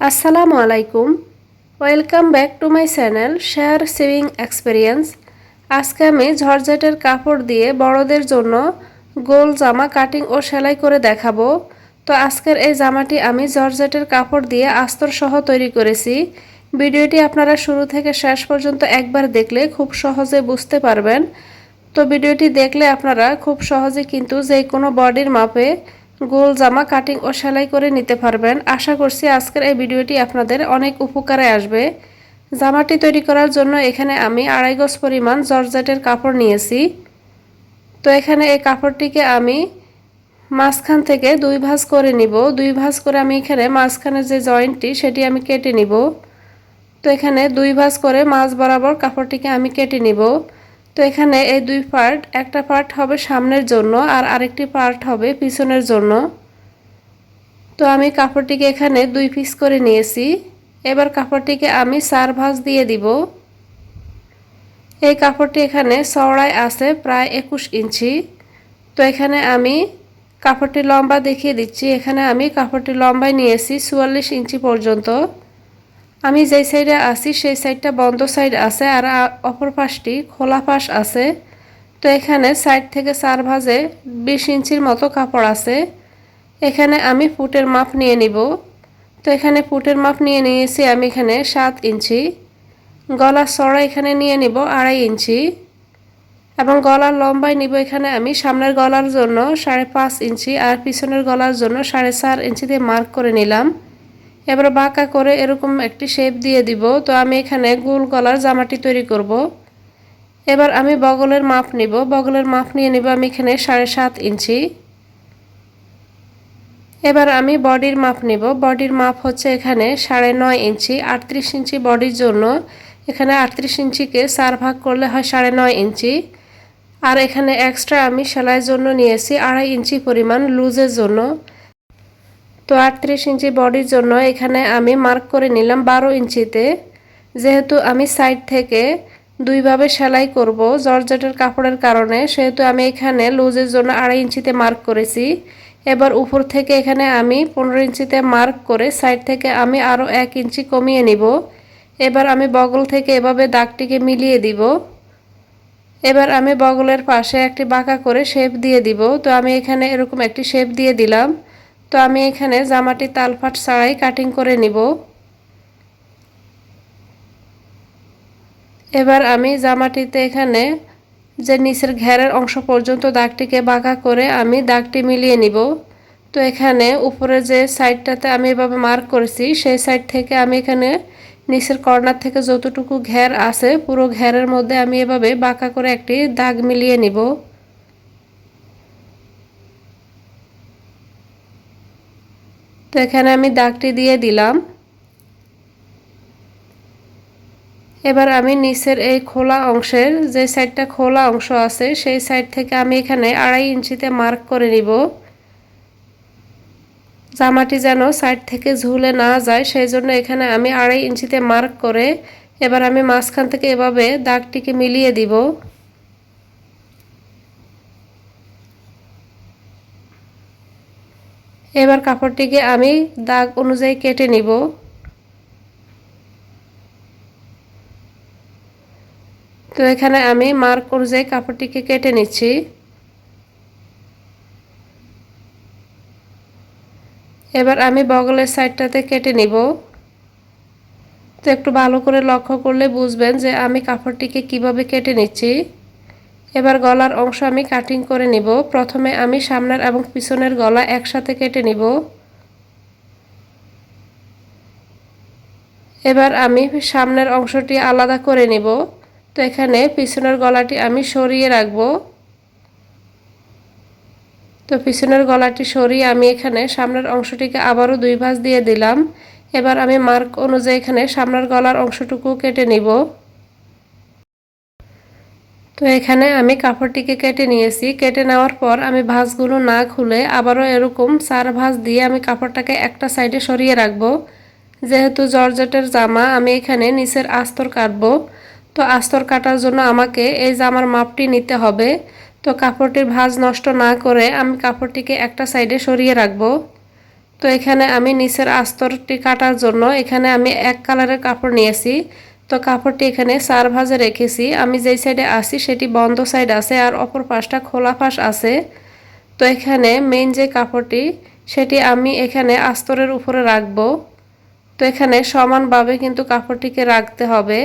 আসসালামু আলাইকুম। Welcome back to my channel share saving experience আজকে আমি ঝরঝেটের কাপড় দিয়ে বড়দের জন্য গোল জামা কাটিং ও সেলাই করে দেখাবো। তো আজকের এই জামাটি আমি জর্জেটের কাপড় দিয়ে আস্তর সহ তৈরি করেছি। ভিডিওটি আপনারা শুরু থেকে শেষ পর্যন্ত একবার দেখলে খুব সহজে বুঝতে পারবেন। তো ভিডিওটি দেখলে আপনারা খুব সহজে কিন্তু যে কোনো বডির মাপে গোল জামা কাটিং ও সেলাই করে নিতে পারবেন। আশা করছি আজকের এই ভিডিওটি আপনাদের অনেক উপকারে আসবে। জামাটি তৈরি করার জন্য এখানে আমি আড়াই গজ পরিমাণ জর্জেটের কাপড় নিয়েছি। তো এখানে এই কাপড়টিকে আমি মাঝখান থেকে দুই ভাঁজ করে নিব। দুই ভাঁজ করে আমি এখানে মাঝখানে যে জয়েন্টটি, সেটি আমি কেটে নিব। তো এখানে দুই ভাঁজ করে মাছ বরাবর কাপড়টিকে আমি কেটে নিব। তো এখানে এই দুই পার্ট একটা পার্ট হবে সামনের জন্য আর আরেকটি পার্ট হবে পিছনের জন্য। তো আমি কাপড়টিকে এখানে দুই পিস করে নিয়েছি। এবার কাপড়টিকে আমি চার ভাঁজ দিয়ে দিব। এই কাপড়টি এখানে চওড়ায় আছে প্রায় একুশ ইঞ্চি। তো এখানে আমি কাপড়টি লম্বা দেখিয়ে দিচ্ছি। এখানে আমি কাপড়টি লম্বায় নিয়েছি চুয়াল্লিশ ইঞ্চি পর্যন্ত। আমি যেই সাইডে আছি, সেই সাইডটা বন্ধ সাইড আছে আর অপর পাশটি খোলা পাশ আছে। তো এখানে সাইড থেকে চার ভাজে বিশ ইঞ্চির মতো কাপড় আছে। এখানে আমি ফুটের মাপ নিয়ে নিব। তো এখানে ফুটের মাপ নিয়ে নিয়েছি আমি এখানে সাত ইঞ্চি। গলার চড়া এখানে নিয়ে নিব আড়াই ইঞ্চি। এবং গলার লম্বায় নিব এখানে আমি সামনের গলার জন্য সাড়ে পাঁচ ইঞ্চি আর পিছনের গলার জন্য সাড়ে চার ইঞ্চি দিয়ে মার্ক করে নিলাম। এবার বাঁকা করে এরকম একটি শেপ দিয়ে দিব। তো আমি এখানে গোল গলার জামাটি তৈরি করব। এবার আমি বগলের মাপ নিব। বগলের মাপ নিয়ে নিব আমি এখানে সাড়ে সাত ইঞ্চি। এবার আমি বডির মাপ নিব। বডির মাপ হচ্ছে এখানে সাড়ে নয় ইঞ্চি। আটত্রিশ ইঞ্চি বডির জন্য এখানে আটত্রিশ ইঞ্চিকে চার ভাগ করলে হয় সাড়ে নয় ইঞ্চি। আর এখানে এক্সট্রা আমি সেলাইয়ের জন্য নিয়েছি আড়াই ইঞ্চি পরিমাণ লুজের জন্য। তো আটত্রিশ ইঞ্চি বডির জন্য এখানে আমি মার্ক করে নিলাম বারো ইঞ্চিতে। যেহেতু আমি সাইড থেকে দুইভাবে সেলাই করব জর্জেটের কাপড়ের কারণে, সেহেতু আমি এখানে লুজের জন্য আড়াই ইঞ্চিতে মার্ক করেছি। এবার উপর থেকে এখানে আমি পনেরো ইঞ্চিতে মার্ক করে সাইড থেকে আমি আরও এক ইঞ্চি কমিয়ে নিব। এবার আমি বগল থেকে এভাবে দাগটিকে মিলিয়ে দিব। এবার আমি বগলের পাশে একটি বাঁকা করে শেপ দিয়ে দিব। তো আমি এখানে এরকম একটি শেপ দিয়ে দিলাম। তো আমি এখানে জামাটি তালফাট ছাড়াই কাটিং করে নিব। এবার আমি জামাটিতে এখানে যে নিচের ঘেরের অংশ পর্যন্ত দাগটিকে বাঁকা করে আমি দাগটি মিলিয়ে নিব। তো এখানে উপরে যে সাইডটাতে আমি এভাবে মার্ক করেছি, সেই সাইড থেকে আমি এখানে নিচের কর্নার থেকে যতটুকু ঘের আছে, পুরো ঘেরের মধ্যে আমি এভাবে বাঁকা করে একটি দাগ মিলিয়ে নিব। তো এখানে আমি দাগটি দিয়ে দিলাম। এবার আমি নিচের এই খোলা অংশের যে সাইডটা খোলা অংশ আছে, সেই সাইড থেকে আমি এখানে আড়াই ইঞ্চিতে মার্ক করে নিব। জামাটি যেন সাইড থেকে ঝুলে না যায়, সেই জন্য এখানে আমি আড়াই ইঞ্চিতে মার্ক করে এবার আমি মাঝখান থেকে এভাবে দাগটিকে মিলিয়ে দিব। এবার কাপড়টিকে আমি দাগ অনুযায়ী কেটে নিব। তো এখানে আমি মার্ক অনুযায়ী কাপড়টিকে কেটে নিচ্ছি। এবার আমি বগলের সাইডটাতে কেটে নিব। তো একটু ভালো করে লক্ষ্য করলে বুঝবেন যে আমি কাপড়টিকে কীভাবে কেটে নিচ্ছি। এবার গলার অংশ আমি কাটিং করে নিব। প্রথমে আমি সামনের এবং পিছনের গলা একসাথে কেটে নিব। এবার আমি সামনের অংশটি আলাদা করে নিব। তো এখানে পিছনের গলাটি আমি সরিয়ে রাখব। তো পিছনের গলাটি সরিয়ে আমি এখানে সামনের অংশটিকে আবারও দুই ভাঁজ দিয়ে দিলাম। এবার আমি মার্ক অনুযায়ী এখানে সামনের গলার অংশটুকু কেটে নিব। তো এখানে আমি কাপড়টিকে কেটে নিয়েছি। কেটে নেওয়ার পর আমি ভাঁজগুলো না খুলে আবারও এরকম চার ভাঁজ দিয়ে আমি কাপড়টাকে একটা সাইডে সরিয়ে রাখব। যেহেতু জর্জেটের জামা, আমি এখানে নিচের আস্তর কাটব। তো আস্তর কাটার জন্য আমাকে এই জামার মাপটি নিতে হবে। তো কাপড়টির ভাঁজ নষ্ট না করে আমি কাপড়টিকে একটা সাইডে সরিয়ে রাখব। তো এখানে আমি নিচের আস্তরটি কাটার জন্য এখানে আমি এক কালারের কাপড় নিয়েছি। তো কাপড়টি এখানে চার ভাজে রেখেছি। আমি যেই সাইডে আসি সেটি বন্ধ সাইড আছে আর অপর পাশটা খোলা পাশ আছে। তো এখানে মেইন যে কাপড়টি, সেটি আমি এখানে আস্তরের উপরে রাখব। তো এখানে সমানভাবে কিন্তু কাপড়টিকে রাখতে হবে।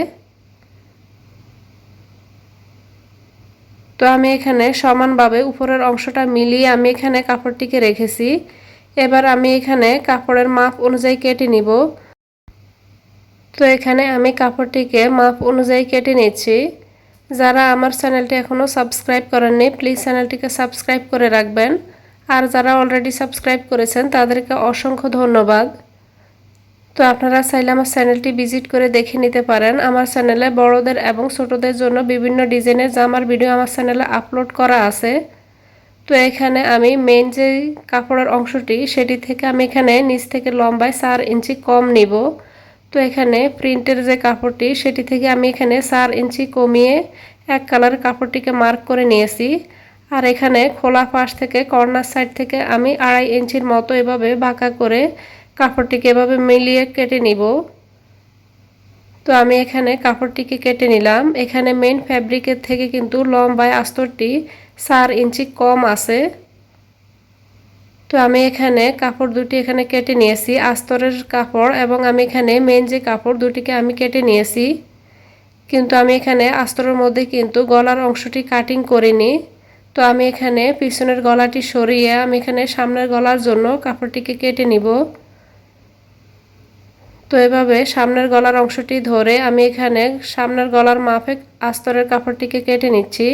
তো আমি এখানে সমানভাবে উপরের অংশটা মিলিয়ে আমি এখানে কাপড়টিকে রেখেছি। এবার আমি এখানে কাপড়ের মাপ অনুযায়ী কেটে নিব। তো এখানে আমি কাপড়টিকে মাপ অনুযায়ী কেটে নিচ্ছি যারা আমার চ্যানেলটি এখনও সাবস্ক্রাইব করেননি, প্লিজ চ্যানেলটিকে সাবস্ক্রাইব করে রাখবেন। আর যারা অলরেডি সাবস্ক্রাইব করেছেন, তাদেরকে অসংখ্য ধন্যবাদ। তো আপনারা চাইলে আমার চ্যানেলটি ভিজিট করে দেখে নিতে পারেন। আমার চ্যানেলে বড়দের এবং ছোটদের জন্য বিভিন্ন ডিজাইনের জামার ভিডিও আমার চ্যানেলে আপলোড করা আছে। তো এখানে আমি মেন যে কাপড়ের অংশটি, সেটি থেকে আমি এখানে নিচ থেকে লম্বায় চার ইঞ্চি কম নিব। তো এখানে প্রিন্টের যে কাপড়টি, সেটি থেকে আমি এখানে চার ইঞ্চি কমিয়ে এক কালার কাপড়টিকে মার্ক করে নিয়েছি। আর এখানে খোলা পাশ থেকে, কর্নার সাইড থেকে আমি আড়াই ইঞ্চির মতো এভাবে বাঁকা করে কাপড়টিকে এভাবে মিলিয়ে কেটে নিব। তো আমি এখানে কাপড়টিকে কেটে নিলাম। এখানে মেন ফ্যাব্রিকের থেকে কিন্তু লম্বায় আস্তরটি চার ইঞ্চি কম আছে। তো আমি এখানে কাপড় দুটি এখানে কেটে নিয়েছি, আস্তরের কাপড় এবং আমি এখানে মেন যে কাপড় দুটিকে আমি কেটে নিয়েছি। কিন্তু আমি এখানে আস্তরের মধ্যে কিন্তু গলার অংশটি কাটিং করিনি। তো আমি এখানে পিছনের গলাটি সরিয়ে আমি এখানে সামনের গলার জন্য কাপড়টিকে কেটে নিব। তো এভাবে সামনের গলার অংশটি ধরে আমি এখানে সামনের গলার মাপে আস্তরের কাপড়টিকে কেটে নিচ্ছি।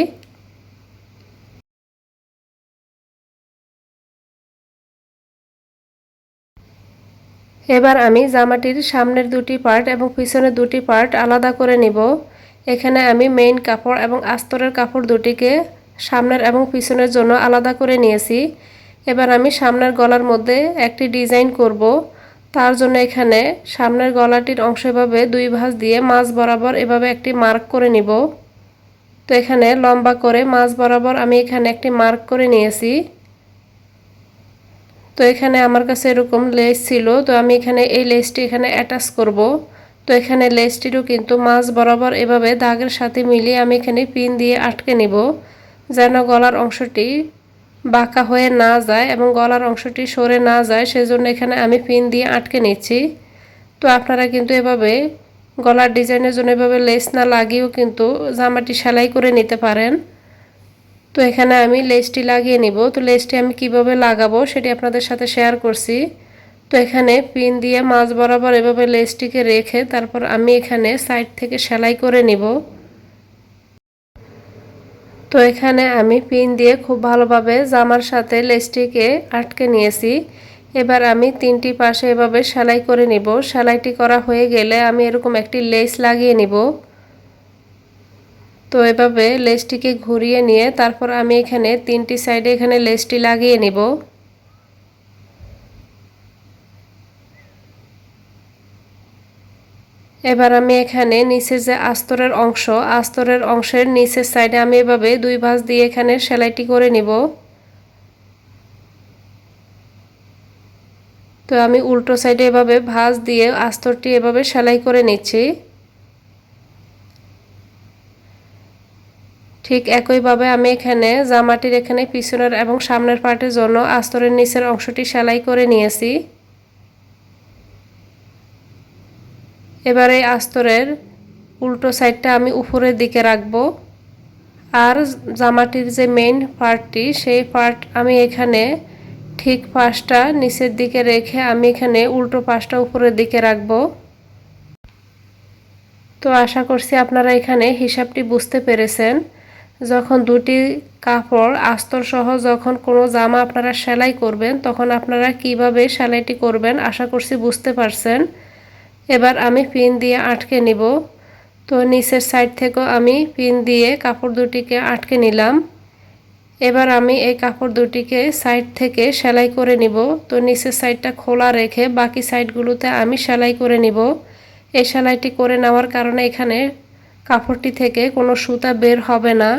এবার আমি জামাটির সামনের দুটি পার্ট এবং পিছনের দুটি পার্ট আলাদা করে নিব। এখানে আমি মেইন কাপড় এবং আস্তরের কাপড় দুটিকে সামনের এবং পিছনের জন্য আলাদা করে নিয়েছি। এবার আমি সামনের গলার মধ্যে একটি ডিজাইন করব। তার জন্য এখানে সামনের গলাটির অংশ এভাবে দুই ভাঁজ দিয়ে মাছ বরাবর এভাবে একটি মার্ক করে নিব। তো এখানে লম্বা করে মাছ বরাবর আমি এখানে একটি মার্ক করে নিয়েছি। তো এখানে আমার কাছে এরকম লেস ছিল, তো আমি এখানে এই লেসটি এখানে অ্যাটাচ করব। তো এখানে লেসটিরও কিন্তু মাছ বরাবর এভাবে দাগের সাথে মিলিয়ে আমি এখানে পিন দিয়ে আটকে নিব, যেন গলার অংশটি বাঁকা হয়ে না যায় এবং গলার অংশটি সরে না যায়, সেজন্য এখানে আমি পিন দিয়ে আটকে নিচ্ছি। তো আপনারা কিন্তু এভাবে গলার ডিজাইনের জন্য এভাবে লেস না লাগিয়েও কিন্তু জামাটি সেলাই করে নিতে পারেন। তো এখানে আমি লেসটি লাগিয়ে নিব। তো লেসটি আমি কীভাবে লাগাবো সেটি আপনাদের সাথে শেয়ার করছি। তো এখানে পিন দিয়ে মাছ বরাবর এভাবে লেসটিকে রেখে তারপর আমি এখানে সাইড থেকে সেলাই করে নিব। তো এখানে আমি পিন দিয়ে খুব ভালোভাবে জামার সাথে লেসটিকে আটকে নিয়েছি। এবার আমি তিনটি পাশে এভাবে সেলাই করে নিব। সেলাইটি করা হয়ে গেলে আমি এরকম একটি লেস লাগিয়ে নিব। তো এভাবে লেসটিকে ঘুরিয়ে নিয়ে তারপর আমি এখানে তিনটি সাইডে এখানে লেসটি লাগিয়ে নিব। এবার আমি এখানে নিচের যে আস্তরের অংশ, আস্তরের অংশের নিচের সাইডে আমি এভাবে দুই ভাঁজ দিয়ে এখানে সেলাইটি করে নিব। তো আমি উল্টো সাইডে এভাবে ভাঁজ দিয়ে আস্তরটি এভাবে সেলাই করে নিচ্ছি। ঠিক একইভাবে আমি এখানে জামাটির এখানে পিছনের এবং সামনের পার্টের জন্য আস্তরের নিচের অংশটি সেলাই করে নিয়েছি। এবার আস্তরের উল্টো সাইডটা আমি উপরের দিকে রাখব। আর জামাটির যে মেইন পার্টটি সেই পার্ট আমি এখানে ঠিক পাশটা নিচের দিকে রেখে আমি এখানে উল্টো পাশটা উপরের দিকে রাখব। তো আশা করছি আপনারা এখানে হিসাবটি বুঝতে পেরেছেন। যখন দুটি কাপড় আস্তর সহ যখন কোনো জামা আপনারা সেলাই করবেন, তখন আপনারা কীভাবে সেলাইটি করবেন আশা করছি বুঝতে পারছেন। এবার আমি পিন দিয়ে আটকে নিব। তো নিচের সাইড থেকেও আমি পিন দিয়ে কাপড় দুটিকে আটকে নিলাম। এবার আমি এই কাপড় দুটিকে সাইড থেকে সেলাই করে নিব। তো নিচের সাইডটা খোলা রেখে বাকি সাইডগুলোতে আমি সেলাই করে নিব। এই সেলাইটি করে নেওয়ার কারণে এখানে কাপড়টি থেকে কোনো সুতা বের হবে না।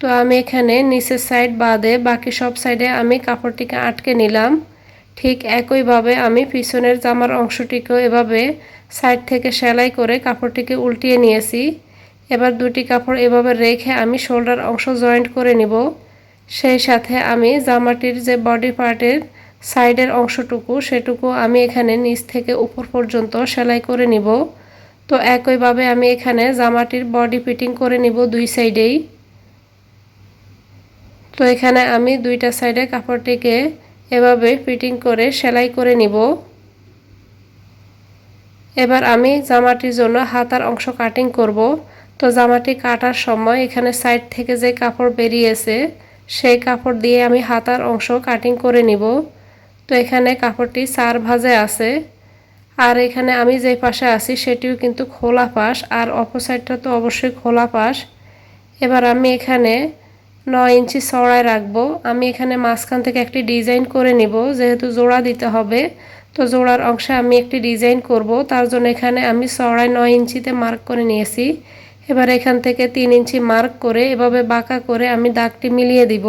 তো আমি এখানে নিচের সাইড বাদে বাকি সব সাইডে আমি কাপড়টিকে আটকে নিলাম। ঠিক একইভাবে আমি পিছনের জামার অংশটিকেও এভাবে সাইড থেকে সেলাই করে কাপড়টিকে উল্টিয়ে নিয়েছি। এবার দুটি কাপড় এভাবে রেখে আমি শোল্ডার অংশ জয়েন্ট করে নিব। সেই সাথে আমি জামাটির যে বডি পার্টের সাইডের অংশটুকু সেটুকু আমি এখানে নিচ থেকে উপর পর্যন্ত সেলাই করে নিব। তো একইভাবে আমি এখানে জামাটির বডি ফিটিং করে নিব দুই সাইডেই। তো এখানে আমি দুইটা সাইডে কাপড়টিকে এভাবে ফিটিং করে সেলাই করে নিব। এবার আমি জামাটির জন্য হাতার অংশ কাটিং করব। তো জামাটি কাটার সময় এখানে সাইড থেকে যে কাপড় বেরিয়েছে, সেই কাপড় দিয়ে আমি হাতার অংশ কাটিং করে নিব। তো এখানে কাপড়টি চার ভাজে আছে। আর এখানে আমি যে পাশে আছি সেটিও কিন্তু খোলা পাশ, আর অপর সাইডটা তো অবশ্যই খোলা পাশ। এবার আমি এখানে নয় ইঞ্চি চড়ায় রাখব। আমি এখানে মাঝখান থেকে একটি ডিজাইন করে নিব, যেহেতু জোড়া দিতে হবে। তো জোড়ার অংশে আমি একটি ডিজাইন করব। তার জন্য এখানে আমি চড়ায় নয় ইঞ্চিতে মার্ক করে নিয়েছি। এবার এখান থেকে তিন ইঞ্চি মার্ক করে এভাবে বাঁকা করে আমি দাগটি মিলিয়ে দিব।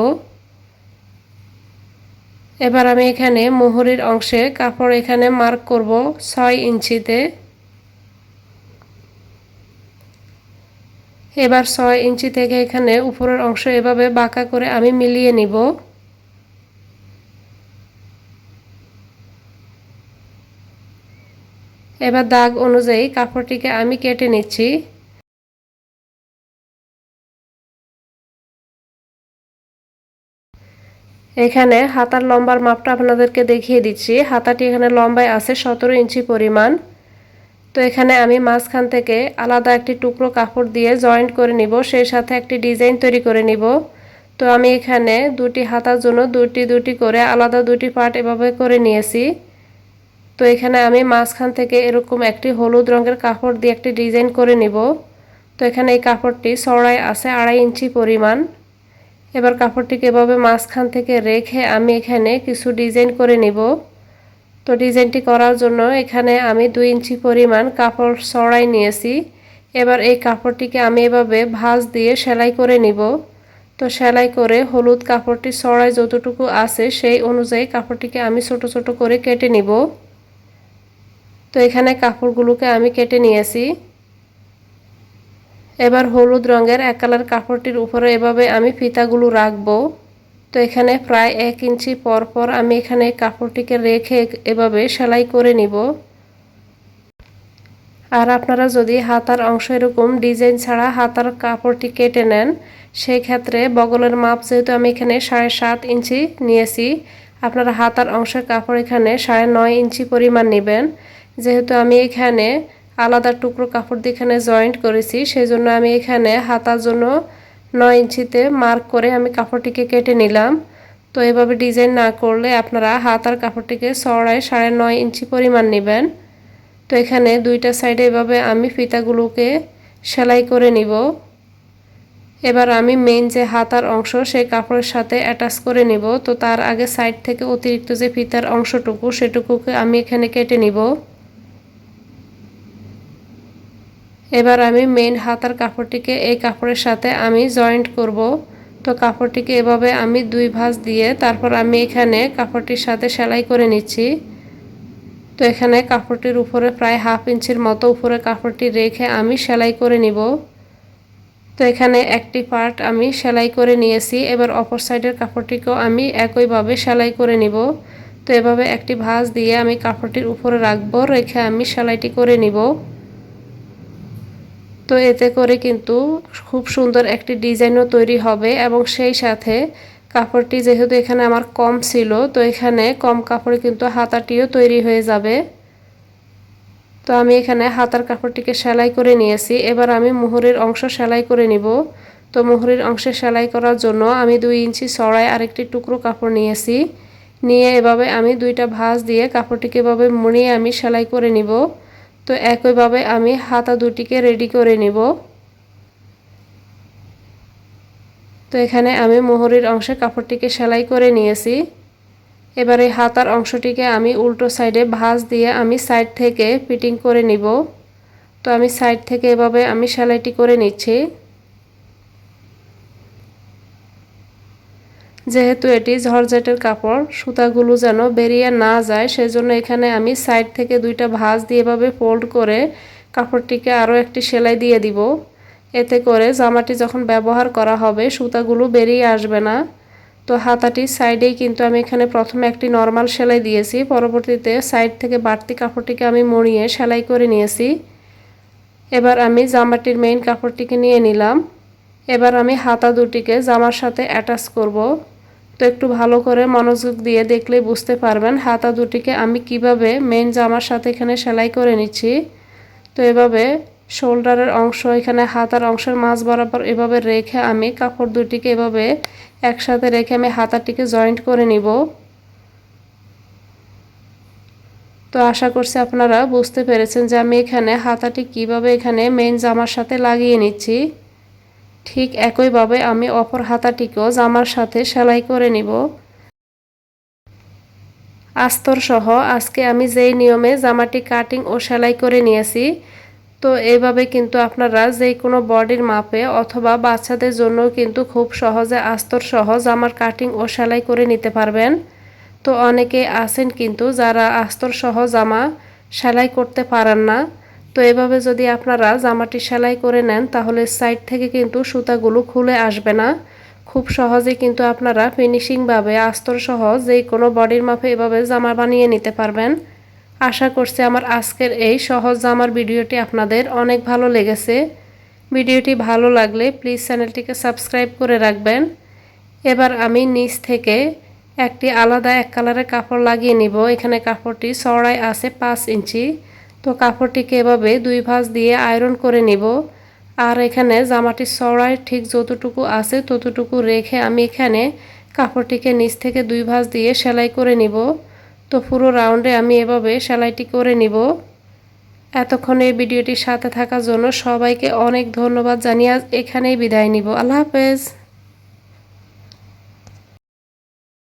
এবার আমি এখানে মোহরের অংশে কাপড় এখানে মার্ক করব ছয় ইঞ্চিতে। এবার ছয় ইঞ্চি থেকে এখানে উপরের অংশ এভাবে বাঁকা করে আমি মিলিয়ে নিব। এবার দাগ অনুযায়ী কাপড়টিকে আমি কেটে নিচ্ছি। এখানে হাতার লম্বার মাপটা আপনাদেরকে দেখিয়ে দিচ্ছি। হাতাটি এখানে লম্বায় আছে, সতেরো ইঞ্চি পরিমাণ। তো এখানে আমি মাঝখান থেকে আলাদা একটি টুকরো কাপড় দিয়ে জয়েন্ট করে নিব, সেই সাথে একটি ডিজাইন তৈরি করে নিব। তো আমি এখানে দুটি হাতার জন্য দুটি দুটি করে আলাদা দুটি পার্ট এভাবে করে নিয়েছি। তো এখানে আমি মাঝখান থেকে এরকম একটি হলুদ রঙের কাপড় দিয়ে একটি ডিজাইন করে নিব। তো এখানে এই কাপড়টি চড়াই আছে, আড়াই ইঞ্চি পরিমাণ। এবার কাপড়টিকে এভাবে মাঝখান থেকে রেখে আমি এখানে কিছু ডিজাইন করে নিব। তো ডিজাইনটি করার জন্য এখানে আমি দুই ইঞ্চি পরিমাণ কাপড় সরাই নিয়েছি। এবার এই কাপড়টিকে আমি এভাবে ভাঁজ দিয়ে সেলাই করে নিব। তো সেলাই করে হলুদ কাপড়টি সরাই যতটুকু আছে সেই অনুযায়ী কাপড়টিকে আমি ছোট ছোট করে কেটে নিব। তো এখানে কাপড়গুলোকে আমি কেটে নিয়েছি। এবার হলুদ রঙের এক কালার কাপড়টির উপরে এভাবে আমি ফিতাগুলো রাখব। তো এখানে প্রায় এক ইঞ্চি পর পর আমি এখানে কাপড়টিকে রেখে এভাবে সেলাই করে নিব। আর আপনারা যদি হাতার অংশ এরকম ডিজাইন ছাড়া হাতার কাপড়টি কেটে নেন সেই ক্ষেত্রে বগলের মাপ যেহেতু আমি এখানে সাড়ে সাত ইঞ্চি নিয়েছি, আপনারা হাতার অংশের কাপড় এখানে সাড়ে নয় ইঞ্চি পরিমাণ নেবেন। যেহেতু আমি এখানে আলাদা টুকরো কাপড় দিয়ে এখানে জয়েন্ট করেছি সেই জন্য আমি এখানে হাতার জন্য নয় ইঞ্চিতে মার্ক করে আমি কাপড়টিকে কেটে নিলাম। তো এভাবে ডিজাইন না করলে আপনারা হাতার কাপড়টিকে চড়ায় সাড়ে নয় ইঞ্চি পরিমাণ নেবেন। তো এখানে দুইটা সাইডে এভাবে আমি ফিতাগুলোকে সেলাই করে নিব। এবার আমি মেন যে হাতার অংশ, সেই কাপড়ের সাথে অ্যাটাচ করে নিব। তো তার আগে সাইড থেকে অতিরিক্ত যে ফিতার অংশটুকু, সেটুকুকে আমি এখানে কেটে নিব। এবার আমি মেন হাতার কাপড়টিকে এই কাপড়ের সাথে আমি জয়েন্ট করব। তো কাপড়টিকে এভাবে আমি দুই ভাঁজ দিয়ে তারপর আমি এখানে কাপড়টির সাথে সেলাই করে নিচ্ছি। তো এখানে কাপড়টির উপরে প্রায় হাফ ইঞ্চির মতো উপরে কাপড়টি রেখে আমি সেলাই করে নিব। তো এখানে একটি পার্ট আমি সেলাই করে নিয়েছি। এবার অপর সাইডের কাপড়টিকেও আমি একইভাবে সেলাই করে নিব। তো এভাবে একটি ভাঁজ দিয়ে আমি কাপড়টির উপরে রাখব, রেখে আমি সেলাইটি করে নিব। তো এতে করে কিন্তু খুব সুন্দর একটি ডিজাইনও তৈরি হবে এবং সেই সাথে কাপড়টি যেহেতু এখানে আমার কম ছিল, তো এখানে কম কাপড়ে কিন্তু হাতাটিও তৈরি হয়ে যাবে। তো আমি এখানে হাতার কাপড়টিকে সেলাই করে নিয়েছি। এবার আমি মুহুরের অংশ সেলাই করে নিব। তো মুহুরের অংশে সেলাই করার জন্য আমি দুই ইঞ্চি সরাই আরেকটি টুকরো কাপড় নিয়েছি। নিয়ে এভাবে আমি দুইটা ভাঁজ দিয়ে কাপড়টিকে এভাবে মুড়িয়ে আমি সেলাই করে নিব। তো একইভাবে আমি হাতা দুটিকে রেডি করে নিব। তো এখানে আমি মোহরির অংশে কাপড়টিকে সেলাই করে নিয়েছি। এবারে হাতার অংশটিকে আমি উল্টো সাইডে ভাঁজ দিয়ে আমি সাইড থেকে ফিটিং করে নিব। তো আমি সাইড থেকে এভাবে আমি সেলাইটি করে নিচ্ছি। যেহেতু এটি ঝরঝেটের কাপড়, সুতাগুলো যেন বেরিয়ে না যায়, সেজন্য এখানে আমি সাইড থেকে দুইটা ভাঁজ দিয়ে এভাবে ফোল্ড করে কাপড়টিকে আরও একটি সেলাই দিয়ে দিব। এতে করে জামাটি যখন ব্যবহার করা হবে, সুতাগুলো বেরিয়ে আসবে না। তো হাতাটির সাইডেই কিন্তু আমি এখানে প্রথমে একটি নর্মাল সেলাই দিয়েছি, পরবর্তীতে সাইড থেকে বাড়তি কাপড়টিকে আমি মরিয়ে সেলাই করে নিয়েছি। এবার আমি জামাটির মেইন কাপড়টিকে নিয়ে নিলাম। এবার আমি হাতা দুটিকে জামার সাথে অ্যাটাচ করব। তো একটু ভালো করে মনোযোগ দিয়ে দেখলেই বুঝতে পারবেন হাতা দুটিকে আমি কীভাবে মেন জামার সাথে এখানে সেলাই করে নিচ্ছি। তো এভাবে শোল্ডারের অংশ, এখানে হাতার অংশের মাঝ বরাবর এভাবে রেখে আমি কাপড় দুটিকে এভাবে একসাথে রেখে আমি হাতাটিকে জয়েন্ট করে নিব। তো আশা করছি আপনারা বুঝতে পেরেছেন যে আমি এখানে হাতাটি কীভাবে এখানে মেন জামার সাথে লাগিয়ে নিচ্ছি। ঠিক একইভাবে আমি অপর হাতাটিকেও জামার সাথে সেলাই করে নিব। আস্তর সহ আজকে আমি যেই নিয়মে জামাটি কাটিং ও সেলাই করে নিয়েছি, তো এইভাবে কিন্তু আপনারা যে কোনো বডির মাপে অথবা বাচ্চাদের জন্য কিন্তু খুব সহজে আস্তর সহ জামার কাটিং ও সেলাই করে নিতে পারবেন। তো অনেকে আছেন কিন্তু যারা আস্তর সহ জামা সেলাই করতে পারেন না। তো এভাবে যদি আপনারা জামাটি সেলাই করে নেন, তাহলে সাইড থেকে কিন্তু সুতাগুলো খুলে আসবে না। খুব সহজে কিন্তু আপনারা ফিনিশিংভাবে আস্তর সহ যে কোনো বডির মাপে এভাবে জামা বানিয়ে নিতে পারবেন। আশা করছি আমার আজকের এই সহজ জামার ভিডিওটি আপনাদের অনেক ভালো লেগেছে। ভিডিওটি ভালো লাগলে প্লিজ চ্যানেলটিকে সাবস্ক্রাইব করে রাখবেন। এবার আমি নিচ থেকে একটি আলাদা এক কালারের কাপড় লাগিয়ে নিব। এখানে কাপড়টি চড়াই আছে পাঁচ ইঞ্চি। তো কাপড়টিকে এভাবে দুই ভাঁজ দিয়ে আয়রন করে নিব। আর এখানে জামাটির চড়াই ঠিক যতটুকু আছে ততটুকু রেখে আমি এখানে কাপড়টিকে নিচ থেকে দুই ভাঁজ দিয়ে সেলাই করে নিব। তো পুরো রাউন্ডে আমি এভাবে সেলাইটি করে নিব। এতক্ষণ এই ভিডিওটির সাথে থাকার জন্য সবাইকে অনেক ধন্যবাদ জানিয়ে এখানেই বিদায় নিব। আল্লাহ হাফেজ।